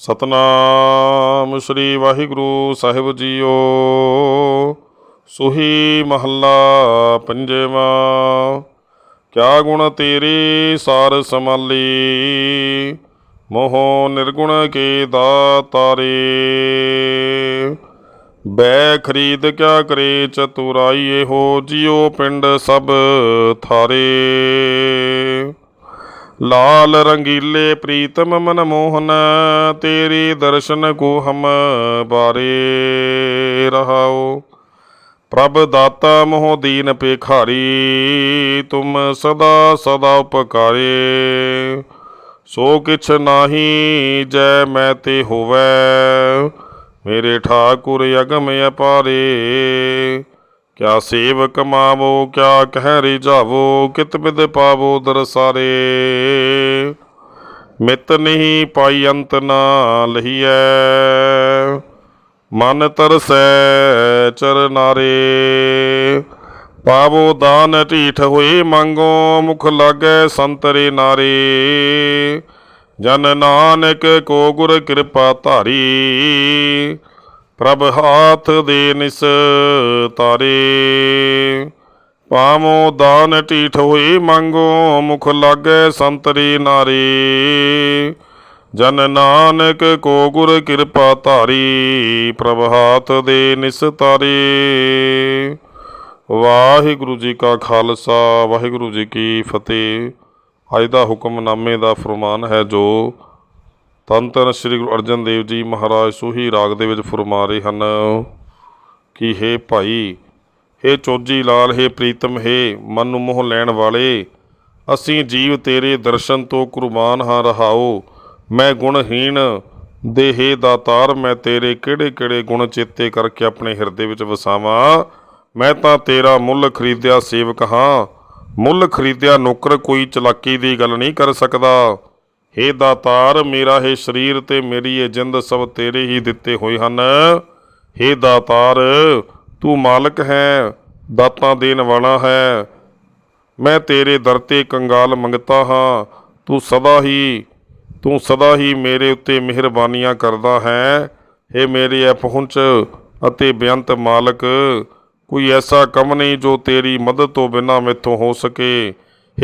ਸਤਨਾਮ ਸ੍ਰੀ ਵਾਹਿਗੁਰੂ ਸਾਹਿਬ ਜੀਓ। ਸੁਹੀ ਮਹੱਲਾ ਪੰਜਵਾਂ। ਕਿਆ ਗੁਣ ਤੇਰੇ ਸਾਰ ਸਮਾਲੀ ਮੋਹ ਨਿਰਗੁਣ ਕੇ ਦਾਤਾਰੇ। ਬੈ ਖਰੀਦ ਕਿਆ ਕਰੇ ਚਤੁਰਾਈ ਇਹੋ ਜਿਉ ਪਿੰਡ ਸਭ ਥਾਰੇ। ਲਾਲ ਰੰਗੀਲੇ ਪ੍ਰੀਤਮ ਮਨ ਮੋਹਨ, ਤੇਰੇ ਦਰਸ਼ਨ ਕੋ ਹਮ ਬਾਰੇ ਰਹਾਓ। ਪ੍ਰਭ ਦਾਤਾ ਮੋਹ ਦੀਨ ਪੇਖਾਰੀ ਤੁਮ ਸਦਾ ਸਦਾ ਉਪਕਾਰੇ। ਸੋ ਕਿਛ ਨਾਹੀ ਜੈ ਮੈਂ ਤੇ ਹੋਵੈ, ਮੇਰੇ ਠਾਕੁਰ ਅਗਮ ਅਪਾਰੇ। ਕਿਆ ਸੇਵ ਕਮਾਵੋ ਕਿਆ ਕਹਿ ਰਿਝਾਵੋ ਕਿਤ ਬਿਦ ਪਾਵੋ ਦਰਸਾਰੇ ਮਿਤ ਨਹੀਂ ਪਾਈ ਅੰਤ ਨਾ ਲਹੀਐ, ਮਨ ਤਰਸੈ ਚਰਨਾਰੇ ਪਾਵੋ ਦਾਨ ਢੀਠ ਹੋਏ ਮੰਗੋ, ਮੁਖ ਲਾਗੈ ਸੰਤਰੇ ਨਾਰੇ। ਜਨ ਨਾਨਕ ਕੋ ਗੁਰ ਕਿਰਪਾ ਧਾਰੀ ਪ੍ਰਭ ਹਾਥ ਦੇ ਨਿਸ ਤਾਰੇ ਪਾਵੋ ਦਾਨ ਢੀਠ ਹੋਈ ਮੰਗੋ, ਮੁਖ ਲਾਗੈ ਸੰਤਰੀ ਨਾਰੀ। ਜਨ ਨਾਨਕ ਕੋ ਗੁਰ ਕਿਰਪਾ ਧਾਰੀ, ਪ੍ਰਭ ਹਾਥ ਦੇ ਨਿਸ ਤਾਰੇ। ਵਾਹਿਗੁਰੂ ਜੀ ਕਾ ਖਾਲਸਾ, ਵਾਹਿਗੁਰੂ ਜੀ ਕੀ ਫਤਿਹ। ਅੱਜ ਦਾ ਹੁਕਮਨਾਮੇ ਦਾ ਫਰਮਾਨ ਹੈ ਜੋ ਤਨ ਧੰਨ ਸ੍ਰੀ ਗੁਰੂ ਅਰਜਨ ਦੇਵ ਜੀ ਮਹਾਰਾਜ ਸੂਹੀ ਰਾਗ ਦੇ ਵਿੱਚ ਫਰਮਾ ਰਹੇ ਹਨ ਕਿ ਹੇ ਭਾਈ, ਹੇ ਚੋਜੀ ਲਾਲ, ਹੇ ਪ੍ਰੀਤਮ, ਹੇ ਮਨ ਨੂੰ ਮੋਹ ਲੈਣ ਵਾਲੇ, ਅਸੀਂ ਜੀਵ ਤੇਰੇ ਦਰਸ਼ਨ ਤੋਂ ਕੁਰਬਾਨ ਹਾਂ, ਰਹਾਓ। ਮੈਂ ਗੁਣਹੀਣ ਦੇ ਹੇ ਦਾਤਾਰ, ਮੈਂ ਤੇਰੇ ਕਿਹੜੇ ਕਿਹੜੇ ਗੁਣ ਚੇਤੇ ਕਰਕੇ ਆਪਣੇ ਹਿਰਦੇ ਵਿੱਚ ਵਸਾਵਾਂ? ਮੈਂ ਤਾਂ ਤੇਰਾ ਮੁੱਲ ਖਰੀਦਿਆ ਸੇਵਕ ਹਾਂ। ਮੁੱਲ ਖਰੀਦਿਆ ਨੌਕਰ ਕੋਈ ਚਲਾਕੀ ਦੀ ਗੱਲ ਨਹੀਂ ਕਰ ਸਕਦਾ। ਹੇ ਦਾਤਾਰ, ਮੇਰਾ ਇਹ ਸਰੀਰ ਤੇ ਮੇਰੀ ਇਹ ਜਿੰਦ ਸਭ ਤੇਰੇ ਹੀ ਦਿੱਤੇ ਹੋਏ ਹਨ। ਹੇ ਦਾਤਾਰ, ਤੂੰ ਮਾਲਕ ਹੈ, ਦਾਤਾਂ ਦੇਣ ਵਾਲਾ ਹੈ। ਮੈਂ ਤੇਰੇ ਦਰ ਤੇ ਕੰਗਾਲ ਮੰਗਤਾ ਹਾਂ। ਤੂੰ ਸਦਾ ਹੀ, ਤੂੰ ਸਦਾ ਹੀ ਮੇਰੇ ਉੱਤੇ ਮਿਹਰਬਾਨੀਆਂ ਕਰਦਾ ਹੈ। ਏ ਮੇਰੇ ਐ ਪਹੁੰਚ ਅਤੇ ਬੇਅੰਤ ਮਾਲਕ, ਕੋਈ ਐਸਾ ਕੰਮ ਨਹੀਂ ਜੋ ਤੇਰੀ ਮਦਦ ਤੋਂ ਬਿਨਾਂ ਮੈਥੋਂ ਹੋ ਸਕੇ।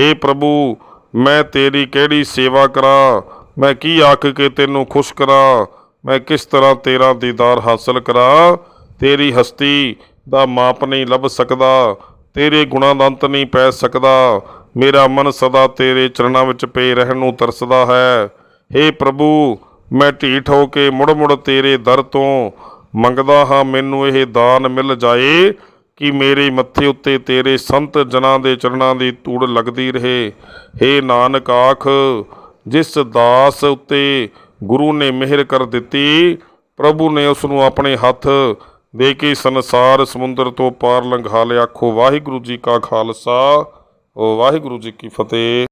ਏ ਪ੍ਰਭੂ ਮੈਂ ਤੇਰੀ ਕਿਹੜੀ ਸੇਵਾ ਕਰਾਂ? ਮੈਂ ਕੀ ਆਖ ਕੇ ਤੈਨੂੰ ਖੁਸ਼ ਕਰਾਂ? ਮੈਂ ਕਿਸ ਤਰ੍ਹਾਂ ਤੇਰਾ ਦੀਦਾਰ ਹਾਸਲ ਕਰਾਂ? ਤੇਰੀ ਹਸਤੀ ਦਾ ਮਾਪ ਨਹੀਂ ਲੱਭ ਸਕਦਾ, ਤੇਰੇ ਗੁਣਾਂ ਦਾ ਅੰਤ ਨਹੀਂ ਪੈ ਸਕਦਾ। ਮੇਰਾ ਮਨ ਸਦਾ ਤੇਰੇ ਚਰਨਾਂ ਵਿੱਚ ਪਏ ਰਹਿਣ ਨੂੰ ਤਰਸਦਾ ਹੈ। हे ਪ੍ਰਭੂ, ਮੈਂ ਢੀਠ ਹੋ ਕੇ ਮੁੜ ਮੁੜ ਤੇਰੇ ਦਰ ਤੋਂ ਮੰਗਦਾ ਹਾਂ, ਮੈਨੂੰ ਇਹ ਦਾਨ ਮਿਲ ਜਾਏ। ਕਿ ਮੇਰੇ ਮੱਥੇ ਉੱਤੇ ਤੇਰੇ ਸੰਤ ਜਨਾਂ ਦੇ ਚਰਨਾਂ ਦੀ ਧੂੜ ਲੱਗਦੀ ਰਹੇ। हे ਨਾਨਕ ਆਖ, ਜਿਸ ਦਾਸ ਉੱਤੇ ਗੁਰੂ ਨੇ ਮਿਹਰ ਕਰ ਦਿੱਤੀ, ਪ੍ਰਭੂ ਨੇ ਉਸ ਨੂੰ ਆਪਣੇ ਹੱਥ ਦੇ ਕੇ ਸੰਸਾਰ ਸਮੁੰਦਰ ਤੋਂ ਪਾਰ ਲੰਘਾ ਲਿਆ। ਆਖੋ, ਵਾਹਿਗੁਰੂ ਜੀ ਕਾ ਖਾਲਸਾ ਵਾਹਿਗੁਰੂ ਜੀ ਕੀ ਫਤਿਹ।